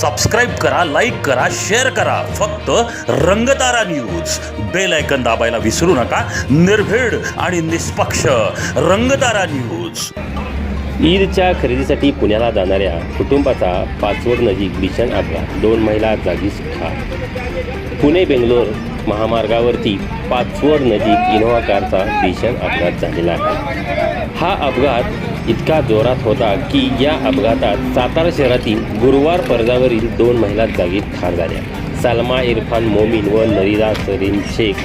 Subscribe करा like करा share करा. फक्त रंगतारा न्यूज बेल ऐकन दाबायला विसरू नका. निर्भीड आणि निष्पक्ष रंगतारा न्यूज ईदच्या खरेदीसाठी पुण्याला जाणाऱ्या कुटुंबाचा पाचवड नजीक भीषण अपघात. दोन महिला जागीच ठार. पुणे बेंगलोर महामार्गावरती पाचवड नजीक इनोव्हा कारचा भीषण अपघात झालेला आहे. हा अपघात इतका जोरात होता की या अपघातात सातारा शहरातील गुरुवार पर्जावरील दोन महिला जागीत ठार झाल्या. सलमा इरफान मोमीन व नरीदा सरीन शेख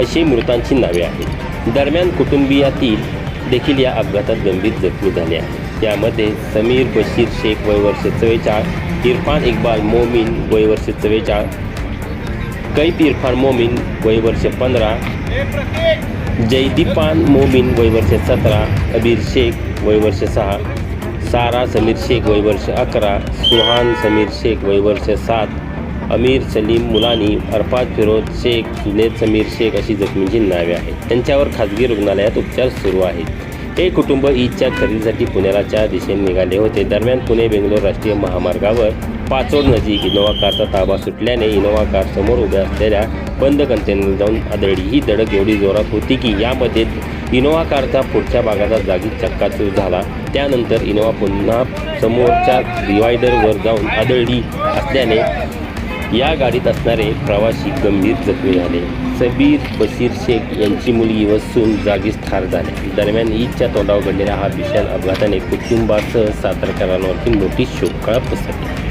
अशी मृतांची नावे आहेत. दरम्यान कुटुंबियातील देखील या अपघातात गंभीर जखमी झाले आहेत. यामध्ये समीर बशीर शेख वय वर्ष चव्वेचाळ इरफान इक्बाल मोमीन वय वर्ष चव्वेचाळ कैफ इरफान मोमीन वय वर्ष पंधरा जयदीपान मोमीन वयवर्ष सतरा अबीर शेख वयवर्ष सहा सारा समीर शेख वयवर्ष अकरा सुहान समीर शेख वयवर्ष सात अमीर सलीम मुलानी अरफात फिरोज शेख जुनेद समीर शेख अशी जखमींची नावे आहेत. त्यांच्यावर खाजगी रुग्णालयात उपचार सुरू आहेत. हे कुटुंब ईदच्या खरेदीसाठी पुण्याच्या दिशेने निघाले होते. दरम्यान पुणे बेंगलोर राष्ट्रीय महामार्गावर पाचोड नजीक इनोव्हा कारचा ताबा सुटल्याने इनोव्हा कार समोर उभ्या असलेल्या बंद कंटेनर जाऊन आदळली ही धडक एवढी जोरात होती की यामध्ये इनोव्हा कारचा पुढच्या भागाचा जागी चक्काचूर झाला. त्यानंतर इनोव्हा पुन्हा समोरच्या डिवायडरवर जाऊन आदळली असल्याने या गाडीत असणारे प्रवासी गंभीर जखमी झाले. सबीर बशीर शेख यांची मुलगी व सून जागीच ठार झाले. दरम्यान ईदच्या तोंडावर घडलेल्या हा भीषण अपघाताने कुटुंबासह सातारकरांवरती मोठी शोककळा पसरली.